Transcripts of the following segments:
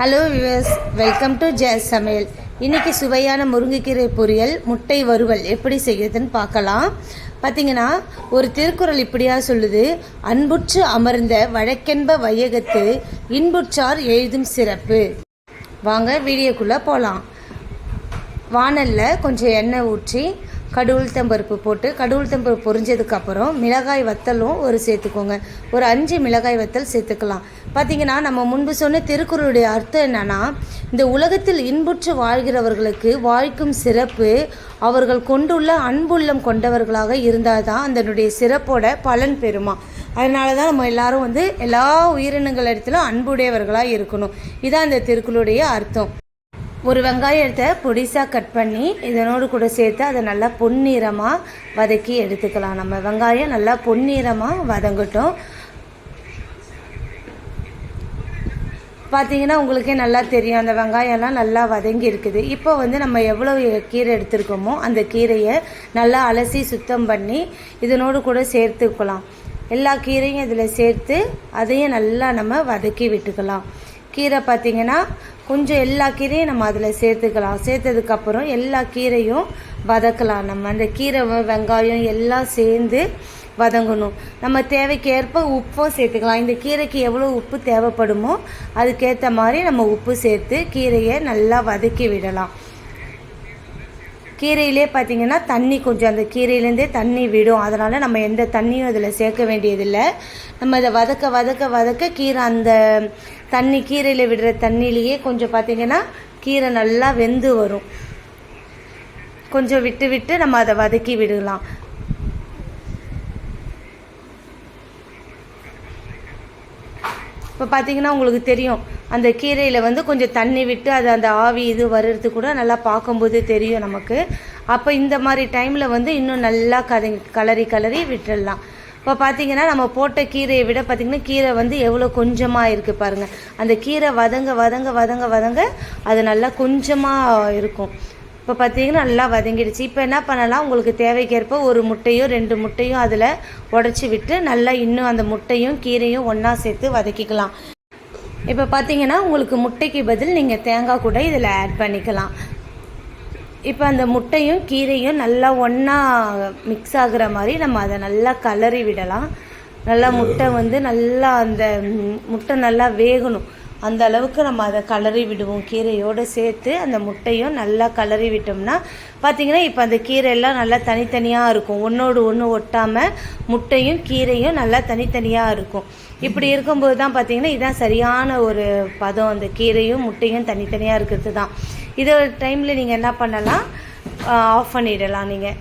Hello viewers welcome to Jess சமையல் இன்றைக்கி சுவையான முருங்கைக்கீரை பொரியல் முட்டை வறுவல் எப்படி செய்கிறதுன்னு பார்க்கலாம். பார்த்தீங்கன்னா ஒரு திருக்குறள் இப்படியா சொல்லுது. அன்புற்று அமர்ந்த வழக்கென்ப வையகத்து இன்புற்றார் எழுதும் சிறப்பு. வாங்க வீடியோக்குள்ளே போகலாம் வானலில் கொஞ்சம் எண்ணெய் ஊற்றி கடுகுளுத்தம்பருப்பு போட்டு கடுகுளுத்தம்பருப்பு பொரிஞ்சதுக்கப்புறம் மிளகாய் வத்தலும் ஒரு சேர்த்துக்கோங்க. ஒரு அஞ்சு மிளகாய் வத்தல் சேர்த்துக்கலாம். பார்த்தீங்கன்னா நம்ம முன்பு சொன்ன திருக்குறளுடைய அர்த்தம் என்னன்னா இந்த உலகத்தில் இன்புற்று வாழ்கிறவர்களுக்கு வாழ்க்கும் சிறப்பு அவர்கள் கொண்டுள்ள அன்புள்ளம் கொண்டவர்களாக இருந்தால் தான் அதனுடைய சிறப்போட பலன் பெறுமா. அதனால தான் நம்ம எல்லாரும் வந்து எல்லா உயிரினங்கள் இடத்துலையும் அன்புடையவர்களாக இருக்கணும். இதான் இந்த திருக்குறளுடைய அர்த்தம். ஒரு வெங்காயத்தை பொடிசாக கட் பண்ணி இதனோடு கூட சேர்த்து அதை நல்லா பொன்னிறமாக வதக்கி எடுத்துக்கலாம். நம்ம வெங்காயம் நல்லா பொன்னிறமாக வதங்கட்டும். பார்த்தீங்கன்னா உங்களுக்கே நல்லா தெரியும் அந்த வெங்காயம்லாம் நல்லா வதங்கி இருக்குது. இப்போ வந்து நம்ம எவ்வளோ கீரை எடுத்திருக்கோமோ அந்த கீரையை நல்லா அலசி சுத்தம் பண்ணி இதனோடு கூட சேர்த்துக்கலாம். எல்லா கீரையும் இதில் சேர்த்து அதையும் நல்லா நம்ம வதக்கி விட்டுக்கலாம். கீரை பார்த்திங்கன்னா கொஞ்சம் எல்லா கீரையும் நம்ம அதில் சேர்த்துக்கலாம். சேர்த்ததுக்கப்புறம் எல்லா கீரையும் வதக்கலாம். நம்ம அந்த கீரை வெங்காயம் எல்லாம் சேர்ந்து வதங்கணும். நம்ம தேவைக்கேற்ப உப்பும் சேர்த்துக்கலாம். இந்த கீரைக்கு எவ்வளோ உப்பு தேவைப்படுமோ அதுக்கேற்ற மாதிரி நம்ம உப்பு சேர்த்து கீரையை நல்லா வதக்கி விடலாம். கீரையிலே பார்த்தீங்கன்னா தண்ணி கொஞ்சம் அந்த கீரையிலேருந்தே தண்ணி விடும். அதனால் நம்ம எந்த தண்ணியும் அதில் சேர்க்க வேண்டியதில்லை. நம்ம இதை வதக்க வதக்க வதக்க கீரை அந்த தண்ணி கீரையில் விடுற தண்ணியிலேயே கொஞ்சம் பார்த்தீங்கன்னா கீரை நல்லா வெந்து வரும். கொஞ்சம் விட்டு விட்டு நம்ம அதை வதக்கி விடலாம். இப்போ பார்த்தீங்கன்னா உங்களுக்கு தெரியும் அந்த கீரையில் வந்து கொஞ்சம் தண்ணி விட்டு அது அந்த ஆவி இது வர்றது கூட நல்லா பார்க்கும்போது தெரியும் நமக்கு. அப்போ இந்த மாதிரி டைமில் வந்து இன்னும் நல்லா கதை கலரி கலரி விட்டுடலாம். இப்போ பார்த்தீங்கன்னா நம்ம போட்ட கீரையை விட பார்த்தீங்கன்னா கீரை வந்து எவ்வளோ கொஞ்சமாக இருக்குது பாருங்கள் அந்த கீரை வதங்க வதங்க வதங்க வதங்க அது நல்லா கொஞ்சமாக இருக்கும். இப்போ பார்த்தீங்கன்னா நல்லா வதங்கிடுச்சு. இப்போ என்ன பண்ணலாம்? உங்களுக்கு தேவைக்கேற்ப ஒரு முட்டையோ ரெண்டு முட்டையோ அதில் உடச்சி விட்டு நல்லா இன்னும் அந்த முட்டையும் கீரையும் ஒன்றா சேர்த்து வதக்கிக்கலாம். இப்போ பார்த்தீங்கன்னா உங்களுக்கு முட்டைக்கு பதில் நீங்கள் தேங்காய் கூட இதில் ஆட் பண்ணிக்கலாம். இப்போ அந்த முட்டையும் கீரையும் நல்லா ஒன்றா மிக்ஸ் ஆகுற மாதிரி நம்ம அதை நல்லா கலரி விடலாம். நல்லா முட்டை வந்து நல்லா அந்த முட்டை நல்லா வேகணும். அந்த அளவுக்கு நம்ம அதை கலரி விடுவோம். கீரையோடு சேர்த்து அந்த முட்டையும் நல்லா கலரி விட்டோம்னா பார்த்தீங்கன்னா இப்போ அந்த கீரையெல்லாம் நல்லா தனித்தனியாக இருக்கும். ஒன்றோடு ஒன்று ஒட்டாமல் முட்டையும் கீரையும் நல்லா தனித்தனியாக இருக்கும். இப்படி இருக்கும்போது தான் பார்த்தீங்கன்னா இதுதான் சரியான ஒரு பதம். அந்த கீரையும் முட்டையும் தனித்தனியாக இருக்கிறது தான். இதை டைமில் நீங்கள் என்ன பண்ணலாம்? ஆஃப் பண்ணிடலாம் நீங்கள்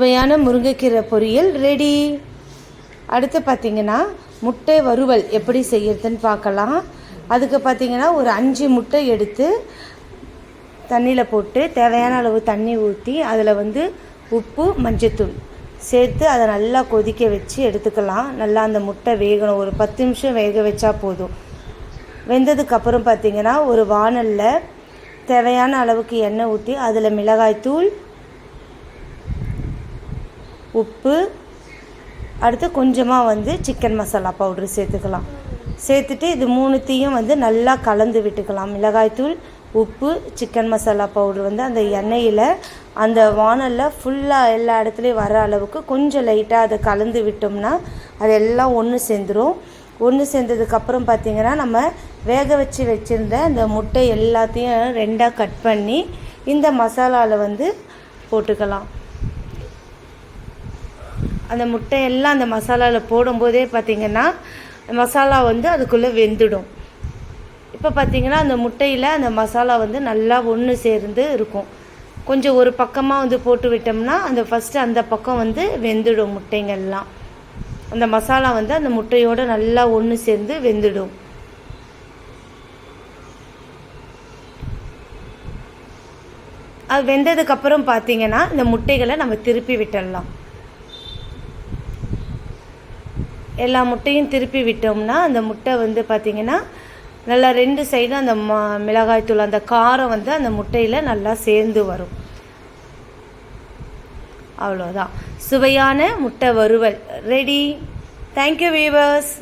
சுவையான முருங்கைக்கீரை பொரியல் ரெடி அடுத்து பார்த்தீங்கன்னா முட்டை வறுவல் எப்படி செய்யறதுன்னு பார்க்கலாம். அதுக்கு பார்த்தீங்கன்னா ஒரு அஞ்சு முட்டை எடுத்து தண்ணியில் போட்டு தேவையான அளவு தண்ணி ஊற்றி அதில் வந்து உப்பு மஞ்சத்தூள் சேர்த்து அதை நல்லா கொதிக்க வச்சு எடுத்துக்கலாம். நல்லா அந்த முட்டை வேகணும். ஒரு பத்து நிமிஷம் வேக வச்சா போதும். வெந்ததுக்கப்புறம் பார்த்தீங்கன்னா ஒரு வாணலில் தேவையான அளவுக்கு எண்ணெய் ஊற்றி அதில் மிளகாய் தூள் உப்பு அடுத்து கொஞ்சமாக வந்து சிக்கன் மசாலா பவுட்ரு சேர்த்துக்கலாம். சேர்த்துட்டு இது மூணுத்தையும் வந்து நல்லா கலந்து விட்டுக்கலாம். மிளகாய்த்தூள் உப்பு சிக்கன் மசாலா பவுட்ரு வந்து அந்த எண்ணெயில் அந்த வானலில் ஃபுல்லாக எல்லா இடத்துலையும் வர அளவுக்கு கொஞ்சம் லைட்டாக அதை கலந்து விட்டோம்னா அது எல்லாம் ஒன்று சேர்ந்துடும் ஒன்று சேர்ந்ததுக்கப்புறம் பார்த்தீங்கன்னா நம்ம வேக வச்சு வச்சுருந்த அந்த முட்டை எல்லாத்தையும் ரெண்டாக கட் பண்ணி இந்த மசாலாவில் வந்து போட்டுக்கலாம். அந்த முட்டையெல்லாம் அந்த மசாலாவில் போடும்போதே பார்த்தீங்கன்னா மசாலா வந்து அதுக்குள்ளே வெந்துடும். இப்போ பார்த்திங்கன்னா அந்த முட்டையில் அந்த மசாலா வந்து நல்லா ஒன்று சேர்ந்து இருக்கும். கொஞ்சம் ஒரு பக்கமாக வந்து போட்டு விட்டோம்னா அந்த ஃபஸ்ட்டு அந்த பக்கம் வந்து வெந்துடும் முட்டைங்கள்லாம். அந்த மசாலா வந்து அந்த முட்டையோட நல்லா ஒன்று சேர்ந்து வெந்துடும். அது வெந்ததுக்கப்புறம் பார்த்தீங்கன்னா இந்த முட்டைகளை நம்ம திருப்பி விட்டுடலாம். எல்லா முட்டையும் திருப்பி விட்டோம்னா அந்த முட்டை வந்து பார்த்திங்கன்னா நல்லா ரெண்டு சைடும் அந்த ம மிளகாய்த்தூள் அந்த காரம் வந்து அந்த முட்டையில் நல்லா சேர்ந்து வரும். அவ்வளோதான் சுவையான முட்டை வறுவல். Ready thank you viewers